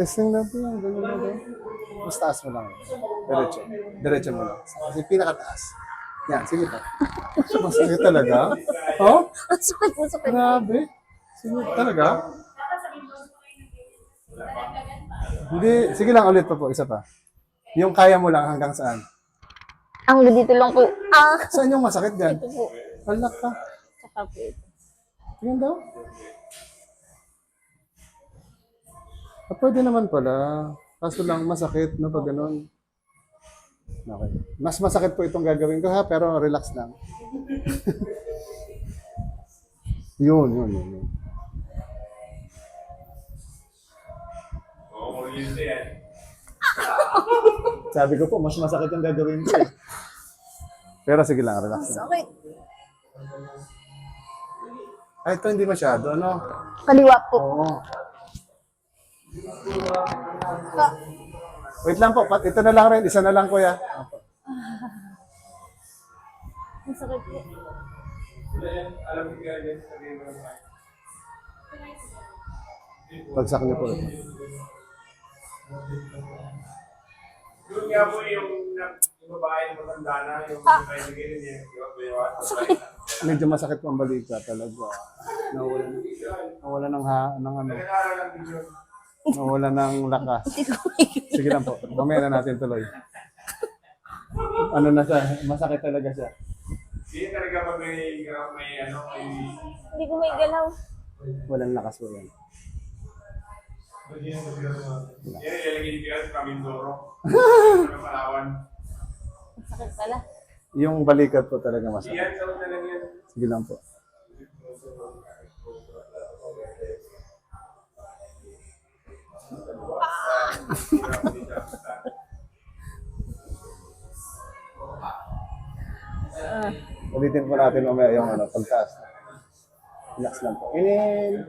Testing natin yan. Ganyan na din. Mas taas mo lang. Diretso. Diretso mo lang. Kasi pinakataas. Yan, sige pa. Masakit talaga? Oh? Sakit mo, sakit. Grabe. Sige, talaga? Hindi, sige lang ulit pa po, isa pa. Yung kaya mo lang hanggang saan? Ang dito lang po. Ah! Saan yung masakit dyan? Ito po. Alak ka. Saka po ito. Tingnan daw. Ah, pwede naman pala. Kaso lang masakit na pag ganun. Okay. Mas masakit po itong gagawin ko ha, pero relax lang. yun, yun, yun, yun. Sabi ko po, mas masakit yung gagawin ko. eh. Pero sige lang, relax lang. Sakit. Ay, ito hindi masyado, ano? Kaliwa po. Oo. Wait lang po, pat ito na lang rin, isa na lang kuya. Ang sakit po. Bagsak niyo po ito. Yun nga po yung, yung babae na matanda na, yung kaya ganyan niya. Medyo masakit po ang balika talaga. Nawala, nawala ng ha, ng ano, Nag-aaral lang din yun. Nawala ng lakas. Sige lang po, mamaya na natin tuloy. Ano na siya, masakit talaga siya. Hindi talaga pag may, may ano, may... Hindi ko may galaw. Walang lakas po yan. Yan, ilalagay yan sa Kamindoro. Sa Palawan. Sakit pala. Yung balikat po talaga masakit. Sa. Sige lang po. Ulitin po natin mamaya yung ano, pagtaas. Relax lang po. Inhale.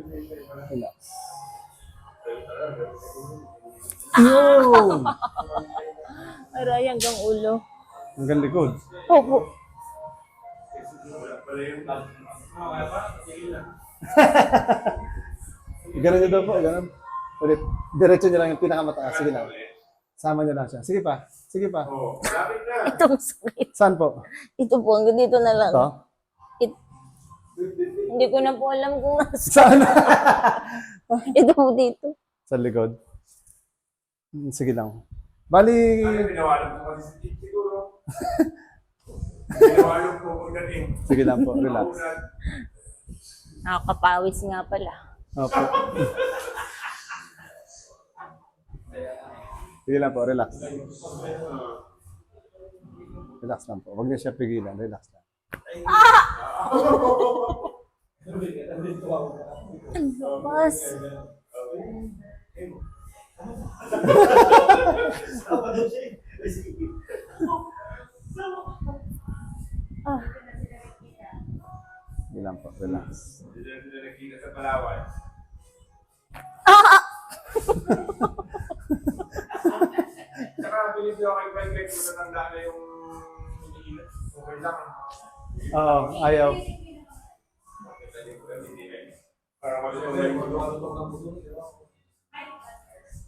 Relax. Yun! Aray, hanggang ulo. Hanggang likod. Opo. Ganun nyo daw po, ganun. Ulit. Diretso nyo lang yung pinakamataas. Sige lang. Sama nyo lang siya. Sige pa. Sige pa. Oh, na. Itong sakit. Saan po? Ito po, hanggang dito na lang. Ito? It- hindi ko na po alam kung nasa. Saan? Ito po dito. Sa likod. Hmm, Sige lang. Bali, Ano, pinawalog ko kasi si Tito siguro. Pinawalog ko pagdating. sige lang po, relax. Nakakapawis nga pala. Opo. Sige lang po, relax. Relax lang po. Huwag niyo siya pigilan, relax lang. Bas. Ah, Sige lang po, relax. Hindi na nakita sa Palawan. Tsaka bilib yung kay Mike, matatanda na yung iniinat. Okay lang. Oo, ayaw. Para masunod mo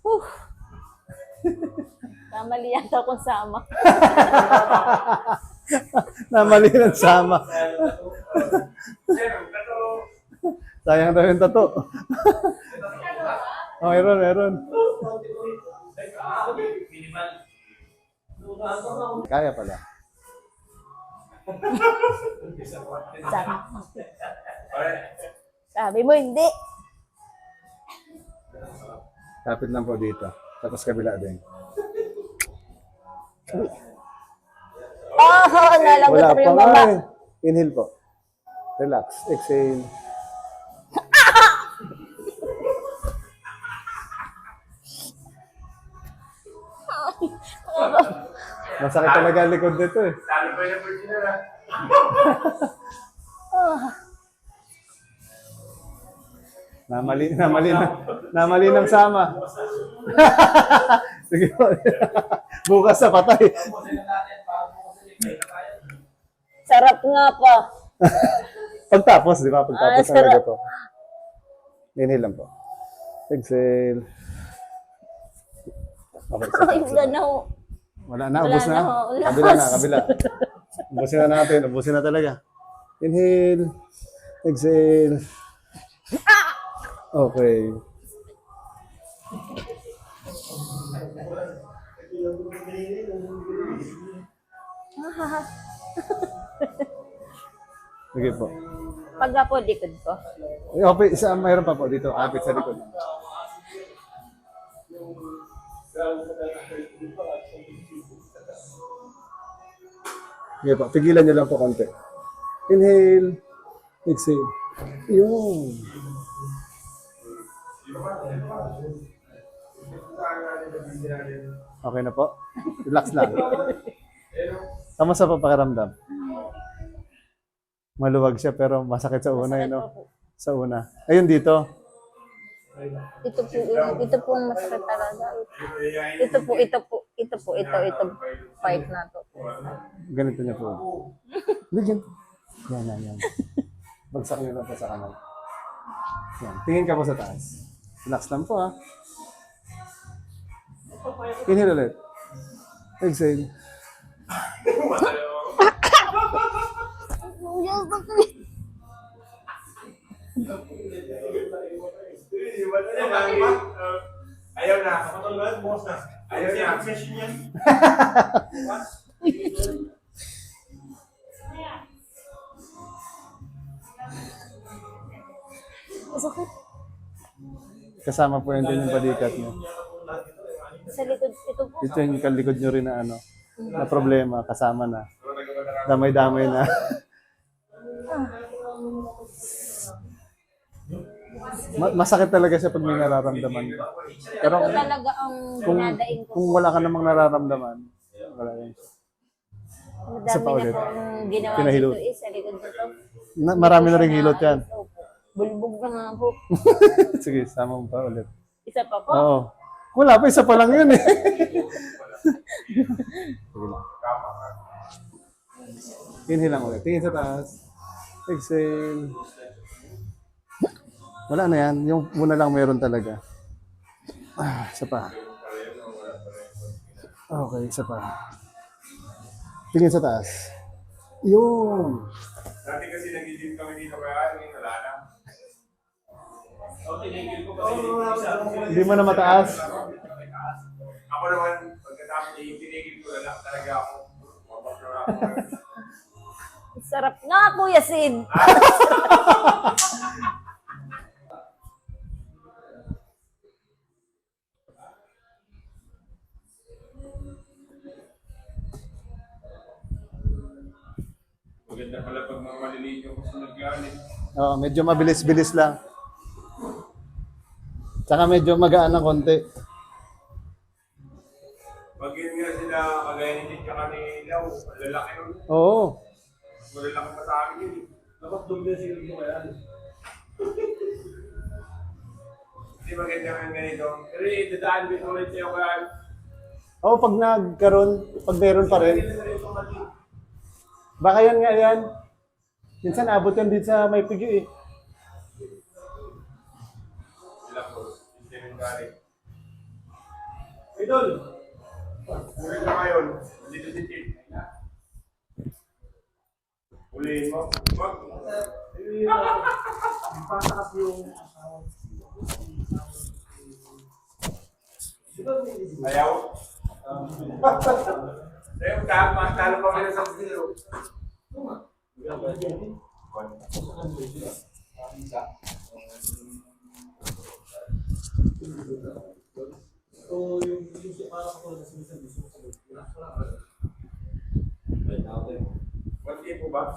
whew. Kamali yata akong sama. Namali ng sama. Sayang daw yung tato. oh, meron, meron. Kaya pala. Sabi, sabi mo hindi. Kapit lang po dito. Tapos kabila din. Oh, nalagot Wala pa yung nga baba. eh. Inhale po. Relax. Exhale. Masakit talaga ang likod nito eh. Lalo pa yung original ah. Namali, namali, na, namali ng sama. Sige po. Bukas sa patay. Sarap nga pa. Pagtapos, di ba? Pagtapos Ah, talaga sarap. to. Inhale lang po. Exhale. Okay, sa Ay, wala na ho. Wala na, ubos na. ho. Wala. Kabila na, kabila. Ubusin na natin, ubusin na talaga. Inhale. Exhale. Okay. Sige po. Pagka po likod ko. Eh, Okay, isa mayroon pa po dito, kapit sa likod. Sige po, pigilan niyo lang po konti. Inhale. Exhale. Yun. Okay na po? Relax lang. Kamusta po pakiramdam? Maluwag siya pero masakit sa una, eh, no? Sa una. Ayun dito. Ito po, ito po ang masakit talaga. Ito po, ito po, ito po, ito, ito, part na to. Ganito niya po. Bigyan. Yan, yan, yan. Bagsak niyo lang po sa kanan. Yan. Tingin ka po sa taas. Relax lang po, ha. Inhale ulit. Exhale. Ayaw na. Ayaw na. Masakit. Kasama po yun din yung balikat niyo. Sa likod, ito po. Ito yung kalikod niyo rin na ano, na problema, kasama na. Damay-damay na. Ma- masakit talaga siya pag may nararamdaman ka. Pero Ito talaga ang kung, dinadaing ko. kung wala ka namang nararamdaman, wala. Isa pa Madami na ulit. po ang ginawa Pinahilot. dito eh, sa likod nito. Na, marami na rin hilot yan. Opo. Bulbog na nga po. Sige, sama mo pa ulit. Isa pa po. Oo. Wala pa, isa pa lang yun eh. Sige lang. Inhale lang ulit. Tingin sa taas. Exhale. Wala na yan. Yung muna lang meron talaga. Ah, isa pa. Okay, isa pa. Tingin sa taas. Yun. Dati kasi nag-gym kami dito kaya ngayon wala na. kasi Hindi mo na mataas. Ako naman, pagkatapos yung tinigil ko na lang talaga ako. Mabak na ako. Sarap nga, Kuya Sid. Maganda pala pag mga maliliit yung gusto naglalit. Oo, medyo mabilis-bilis lang. Tsaka medyo magaan ng konti. Pag yun nga sila, kagaya ni Tita kami Lau, ang lalaki nun. Oo. Malalaki pa sa akin yun. Dapat doble sila dito kaya. Hindi maganda nga ganito. Pero dadaan dito ulit sa'yo kaya. Oo, pag nagkaroon, pag meron pa rin. Baka yan nga yan. Minsan abot yan dito sa may pigyo eh. Idol! Ulit na ngayon. Dito si Tim. Ulihin mo. Wag. Ayaw. Ayaw, tama. Talo pa kayo sa zero. What po ba?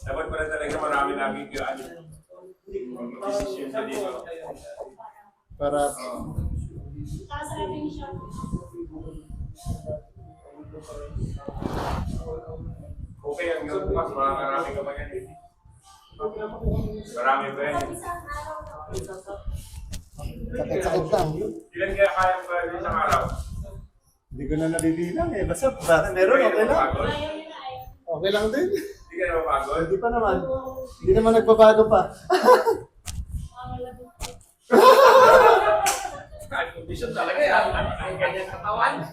Dapat pala talaga marami laging gaan. Mag-desisyon sa dito. Para Okay, ang mas marami ka ba yan? Marami ba yan? sakit-sakit lang. Ilan kaya kaya ba isang araw? Hindi ko na nabibilang eh. Basta bakit meron, okay lang. Okay lang din. Ka na mapagod? Hindi pa naman. Hindi naman nagbabago pa. Kahit condition talaga yan. Ang ganyan katawan.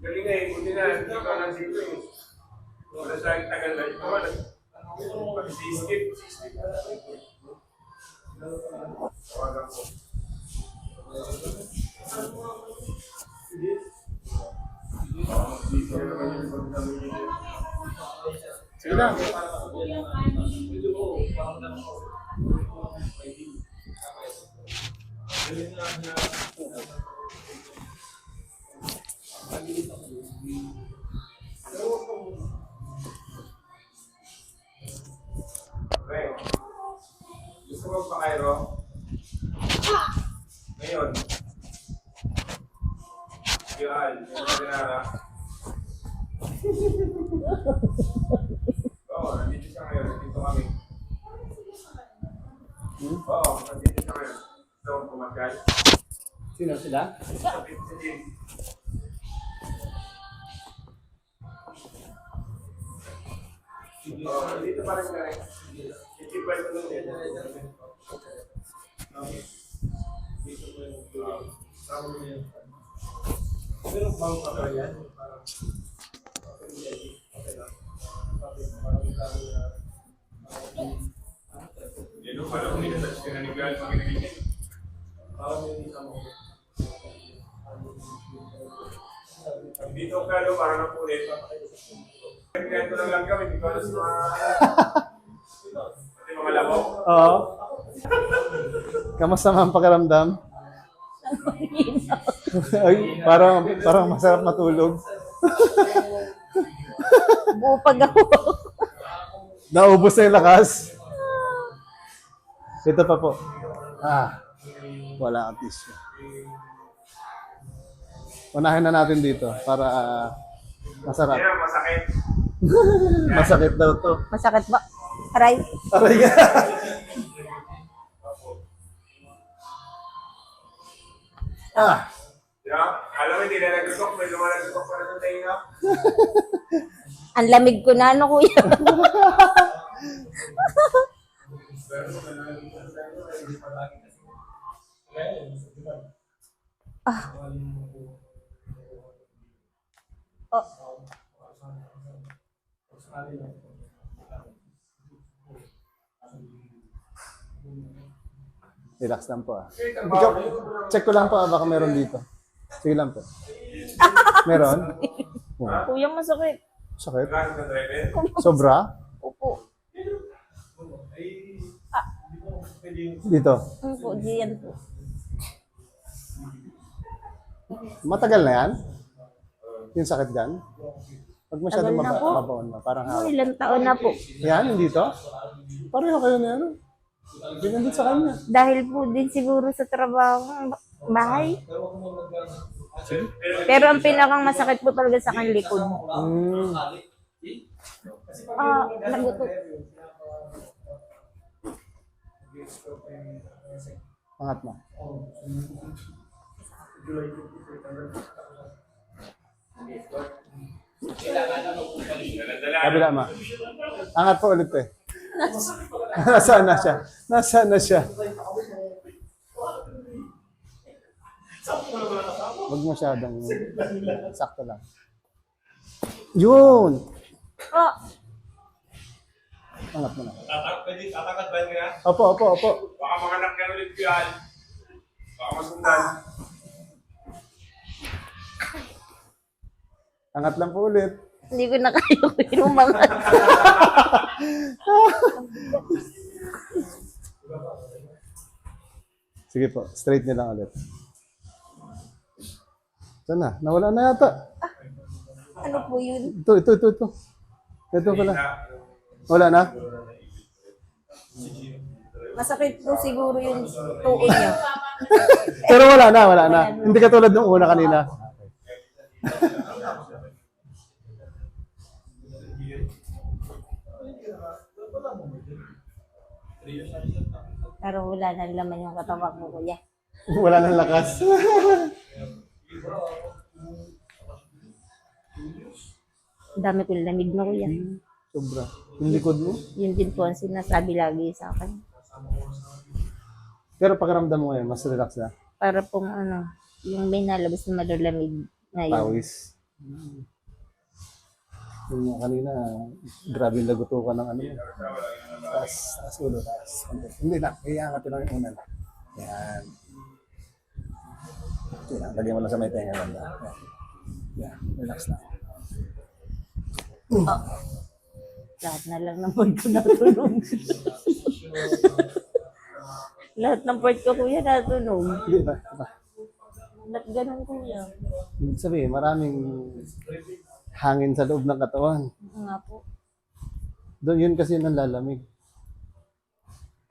Galing nga eh, buti na, hindi ka lang eh. Wala sa akin tagal na ito. Pag-skip, skip. Tawagan ko. Sige lang. Sila? Sabi ko si Jim. Oo, nandito pa rin ka rin. Itibay ko lang din. Pero bang pa yan? Hindi ko alam kung nila sa nanigyan pag nagiging. Dito ka no, para na po ulit. Ganito lang lang kami, hindi sa mga... Pati mga labaw. Oo. Kamusta man ang pakiramdam? Ay, parang, parang masarap matulog. Bupag ako. Naubos na yung lakas. Ito pa po. Ah, wala kang tissue. Unahin na natin dito para ah, masarap. Yan, masakit. Masakit daw to. Masakit ba? Aray. Aray ka. ah, Diba? Alam mo, hindi na nagtutok, may lumalagtutok pa rin ng tainga. Ang lamig ko na, ano kuya? ah. Oh. relax lang po ah. Ikaw, check ko lang po ah, baka meron dito. Sige lang po. Meron? Oh, Kuya, masakit. sakit? Sobra? Opo. Dito. Opo, diyan po. Matagal na yan? Yung sakit dyan? Huwag masyadong Tagal na maba- po. mabaon na. Parang Oh, hawak. ilang taon na po. Yan, dito? Pareho kayo na yan. Ganyan din sa kanya. Dahil po din siguro sa trabaho ng bahay. Pero ang pinakang masakit po talaga sa akin likod. Hmm. Ah, nagutot. Angat mo. Kabila ma. Angat po ulit eh. Nasaan na siya? Nasaan na siya? Huwag masyadong sakto lang. Yun! Oh, Angat mo na. Tatak, pwede, tatakad ba yun nga? Opo, opo, opo. Baka mga anak ka ulit yan. Baka masundan. Angat lang po ulit. hindi ko na yung mga... Sige po, straight niyo lang ulit. Saan na? Nawala na yata. ano po yun? Ito, ito, ito, ito. Ito pala. Wala na? Masakit po siguro yung tuon niya. Pero wala na, wala na. Hindi katulad nung una kanina. Pero wala na laman yung katawan ko, kuya. wala nang lakas. Dami ko lamig na, kuya. Sobra. Yung likod mo? Yun din po ang sinasabi lagi sa akin. Pero pakaramdam mo ngayon, mas relax na. Para pong ano, yung may nalabas na malalamig ngayon. Pawis. Mm. Yung nga kanina, grabe yung lagutukan ng ano. Taas, taas ulo, taas. Hindi na, iangat lang yung unan. Yan. Okay lang, lagyan mo lang sa may tenga banda. Yan. Yan, relax lang. Lahat na lang ng part ko natunog. Lahat ng part ko, kuya, natunog. Hindi ba? Ba? Ba't ganun, kuya? Ibig sabihin, maraming hangin sa loob ng katawan. Oo nga po. Doon yun kasi nanlalamig.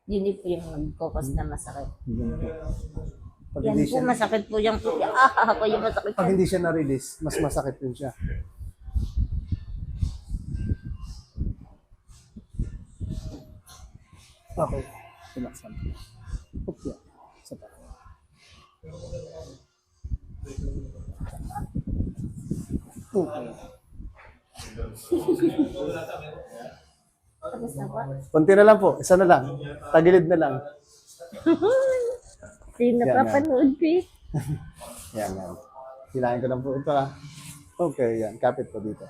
Yun po yung nag-focus na masakit. Yun po. Pag Yan hindi po, siya, masakit po yung kuya. Ah, ako yung masakit. pag hindi siya na-release, mas masakit din siya. Okay. Lang. Okay. Isa pa. Okay. Tapos na po. Konti na lang po. Isa na lang. Tagilid na lang. Yan, napapanood ko eh. Yan, yan. Hilahin ko lang po ito ah. Okay, yan. Kapit po dito.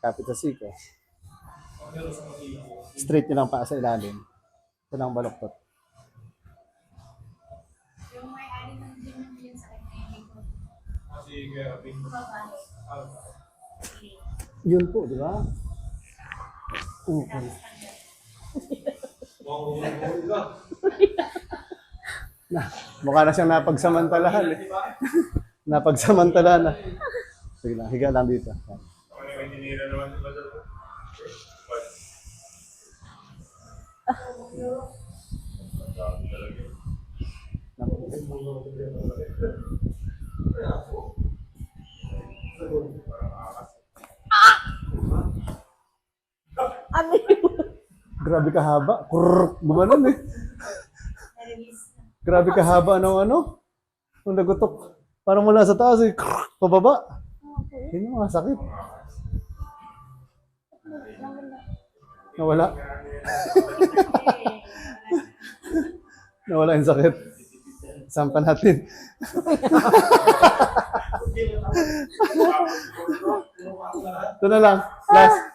Kapit sa siko. Straight nyo lang pa sa ilalim. Ito lang baloktot. Yun po, di ba? Okay. na, mukha na siyang napagsamantalahan eh. Napagsamantalahan na. Sige lang, higa lang dito. Yan. Ako na may tinira naman diba sa Ano yun? Grabe kahaba. Kurr, gumanon eh. Grabe kahaba ng ano. Nung nagutok. Parang mula sa taas eh. Kurr, pababa. Yun yung mga sakit. Nawala. Nawala yung sakit. Sampan natin. Ito na lang. Last.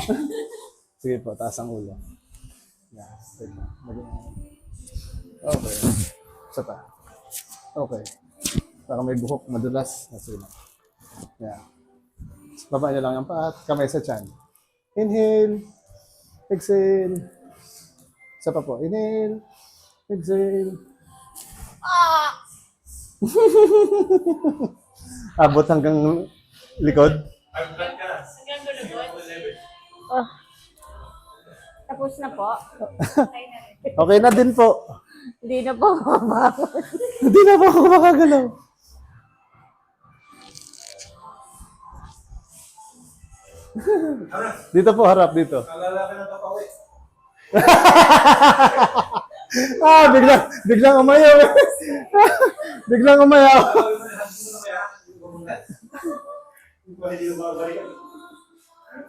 Sige po, taas ang ulo. Yeah, Okay. Isa pa. Okay. Para may buhok, madulas. Ah, Sige lang. Yeah. Baba niyo lang ang paa at kamay sa tiyan. Inhale. Exhale. Isa pa po. Inhale. Exhale. Abot hanggang likod. Tapos na po. Okay na din po. Hindi na po mababot. Hindi na po ako makagalaw. dito po, harap dito. ah, biglang, biglang umayaw. biglang umayaw.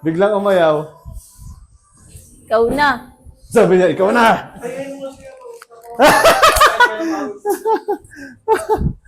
biglang umayaw. Ikaw na. Sabi niya, ikaw na.